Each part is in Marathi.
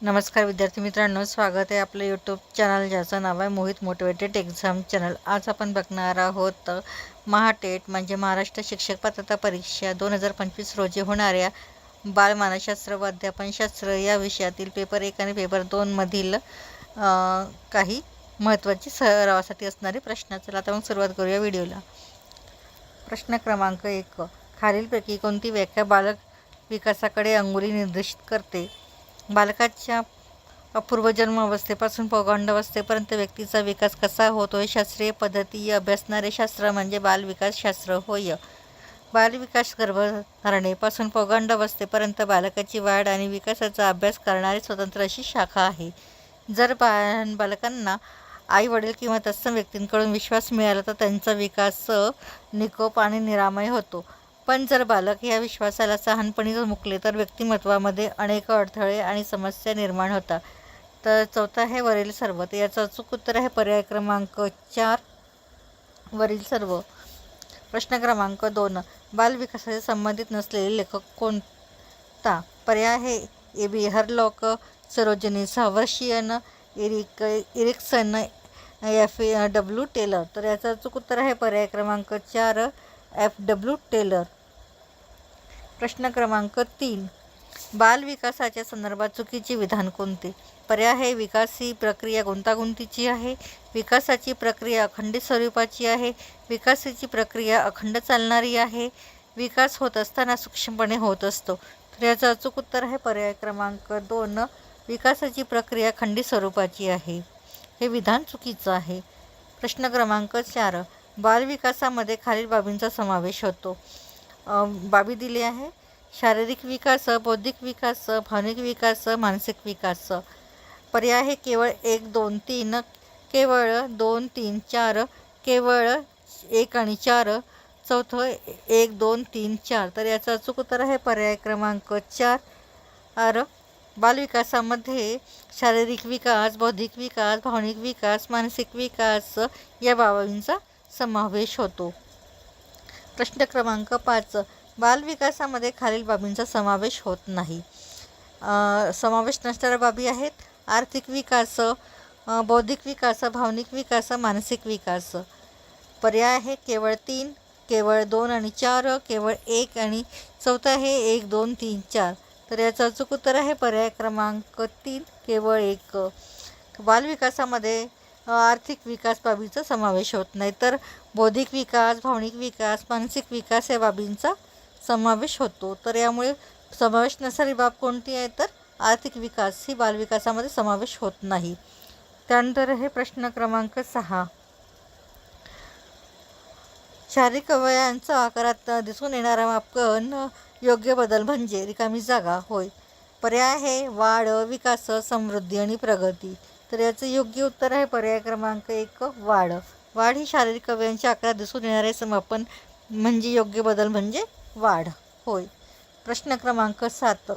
नमस्कार विद्यार्थी मित्रांनो स्वागत आहे आपलं यूट्यूब चॅनल ज्याचं नाव आहे मोहित मोटिवेटेड एक्झाम चॅनल आज आपण बघणार आहोत महाटेट म्हणजे महाराष्ट्र शिक्षक पात्रता परीक्षा दोन हजार पंचवीस रोजी होणाऱ्या बालमानसशास्त्र व अध्यापनशास्त्र या विषयातील पेपर एक आणि पेपर दोनमधील काही महत्त्वाची सरावासाठी असणारे प्रश्न. चला आता मग सुरुवात करूया व्हिडिओला. प्रश्न क्रमांक एक. खालीलपैकी कोणती व्याख्या बालक विकासाकडे अंगुली निर्देशित करते? बालकाच्या पूर्वजन्म अवस्थेपासून पौगंडावस्थेपर्यंत व्यक्तीचा विकास कसा होतो हे शास्त्रीय पद्धती अभ्यासणारे शास्त्र म्हणजे बालविकास शास्त्र होय. बालविकास गर्भधारणेपासून पौगंडावस्थेपर्यंत बालकाची वाढ आणि विकासाचा अभ्यास करणारी स्वतंत्र अशी शाखा आहे. जर बा बालकांना आई वडील किंवा तत्सम व्यक्तींकडून विश्वास मिळाला तर त्यांचा विकास निकोप आणि निरामय होतो. पण जर बालक या विश्वासाला सहानपणी जर मुकले तर व्यक्तिमत्वामध्ये अनेक अडथळे आणि समस्या निर्माण होतात. तर चौथा आहे वरील सर्व तर याचं अचूक उत्तर आहे पर्याय क्रमांक चार. वरील सर्व. प्रश्न क्रमांक दोन. बालविकासाशी संबंधित नसलेले लेखक कोणता? पर्याय आहे. ए. बी. हरलॉक Sarojini सावर्शियन Erik Erikson F. W. Taylor. तर याचं अचूक उत्तर आहे पर्याय क्रमांक चार एफ. डब्ल्यू. टेलर. प्रश्न क्रमांक तीन. बालविकासाच्या संदर्भात चुकीचे विधान कोणते? पर्याय आहे विकास ही प्रक्रिया गुंतागुंतीची आहे विकासाची प्रक्रिया अखंडित स्वरूपाची आहे विकासाची प्रक्रिया अखंड चालणारी आहे विकास होत असताना सूक्ष्मपणे होत असतो. तर याचं अचूक उत्तर आहे पर्याय क्रमांक दोन विकासाची प्रक्रिया खंडित स्वरूपाची आहे. हे विधान चुकीचं आहे. प्रश्न क्रमांक चार बालविकासामध्ये खालील बाबींचा समावेश होतो. बाबी दिली आहे. शारीरिक विकास बौद्धिक विकास भावनिक विकास मानसिक विकास. पर्याय हे केवळ एक दोन तीन केवळ दोन तीन चार केवळ एक आणि चार. चौथं एक दोन तीन चार. तर याचं अचूक उत्तर आहे पर्याय क्रमांक चार. आर बालविकासामध्ये शारीरिक विकास बौद्धिक विकास भावनिक विकास मानसिक विकास या बाबींचा समावेश होतो. प्रश्न क्रमांक पाच. बालविकासामध्ये खालील बाबींचा समावेश होत नाही. समावेश नसणाऱ्या बाबी आहेत. आर्थिक विकास बौद्धिक विकास भावनिक विकास मानसिक विकास. पर्याय आहे केवळ तीन केवळ दोन आणि चार केवळ एक आणि चौथा आहे एक दोन तीन चार. तर याचं अचूक उत्तर आहे पर्याय क्रमांक तीन केवळ एक. बालविकासामध्ये आर्थिक विकास बाबीचा समावेश होत नाही तर बौद्धिक विकास भावनिक विकास मानसिक विकास या बाबींचा समावेश होतो. तर यामुळे समावेश नसणारी बाब कोणती आहे? तर आर्थिक विकास ही बालविकासामध्ये समावेश होत नाही. त्यानंतर हे प्रश्न क्रमांक सहा. शारीरिक अवयवांचा आकारात दिसून येणारा मापकन योग्य बदल म्हणजे रिकामी जागा होय. पर्याय आहे वाढ विकास समृद्धी आणि प्रगती. तर याचं योग्य उत्तर आहे पर्याय क्रमांक एक वाढ. वाढ ही शारीरिक अवयवांच्या आकारात दिसून येणारे समापन म्हणजे योग्य बदल म्हणजे वाढ. होय. प्रश्न क्रमांक सात.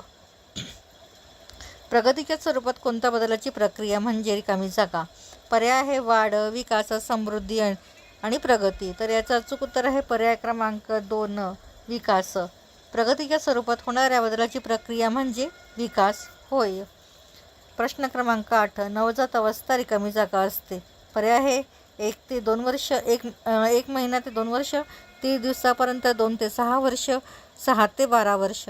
प्रगतीच्या स्वरूपात कोणत्या बदलाची प्रक्रिया म्हणजे रिकामी जागा? पर्याय आहे वाढ विकास समृद्धी आणि- आणि प्रगती. तर याचं अचूक उत्तर आहे पर्याय क्रमांक दोन विकास. प्रगतीच्या स्वरूपात होणाऱ्या बदलाची प्रक्रिया म्हणजे विकास. होय. प्रश्न क्रमांक आठ. नवजात अवस्था रिकामी जागा असते. पर्याय हे एक ते दोन वर्ष एक एक महिना ते दोन वर्ष तीस दिवसापर्यंत दोन ते सहा वर्ष सहा ते बारा वर्ष.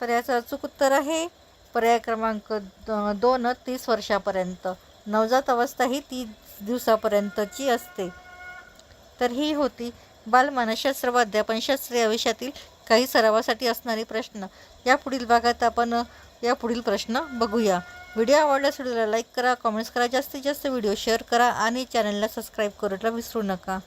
तर याचं अचूक उत्तर आहे पर्याय क्रमांक द- दोन तीस वर्षापर्यंत. नवजात अवस्था ही तीस दिवसापर्यंतची असते. तर ही होती बालमानसशास्त्र व अध्यापनशास्त्र या विषयातील काही सरावासाठी असणारे प्रश्न. या पुढील भागात आपण या पुढील प्रश्न बघूया. व्हिडिओ आवडल्यास व्हिडिओला लाईक करा कमेंट्स करा जास्तीत जास्त व्हिडिओ शेअर करा आणि चॅनलला सबस्क्राईब करायला विसरू नका.